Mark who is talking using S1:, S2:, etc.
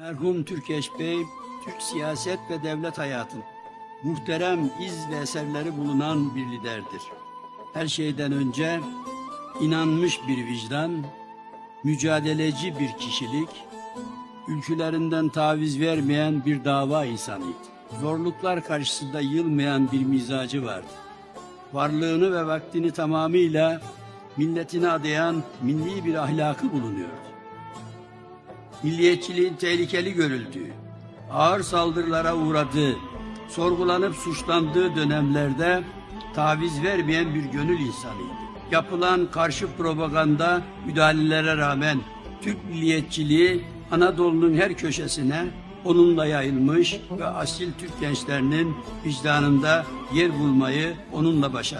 S1: Merhum Türkeş Bey, Türk siyaset ve devlet hayatın muhterem iz ve eserleri bulunan bir liderdir. Her şeyden önce inanmış bir vicdan, mücadeleci bir kişilik, ülkülerinden taviz vermeyen bir dava insanıydı. Zorluklar karşısında yılmayan bir mizacı vardı. Varlığını ve vaktini tamamıyla milletine adayan milli bir ahlakı bulunuyordu milliyetçiliğin tehlikeli görüldüğü, ağır saldırılara uğradığı, sorgulanıp suçlandığı dönemlerde taviz vermeyen bir gönül insanıydı. Yapılan karşı propaganda müdahalelere rağmen Türk milliyetçiliği Anadolu'nun her köşesine onunla yayılmış ve asil Türk gençlerinin vicdanında yer bulmayı onunla başardı.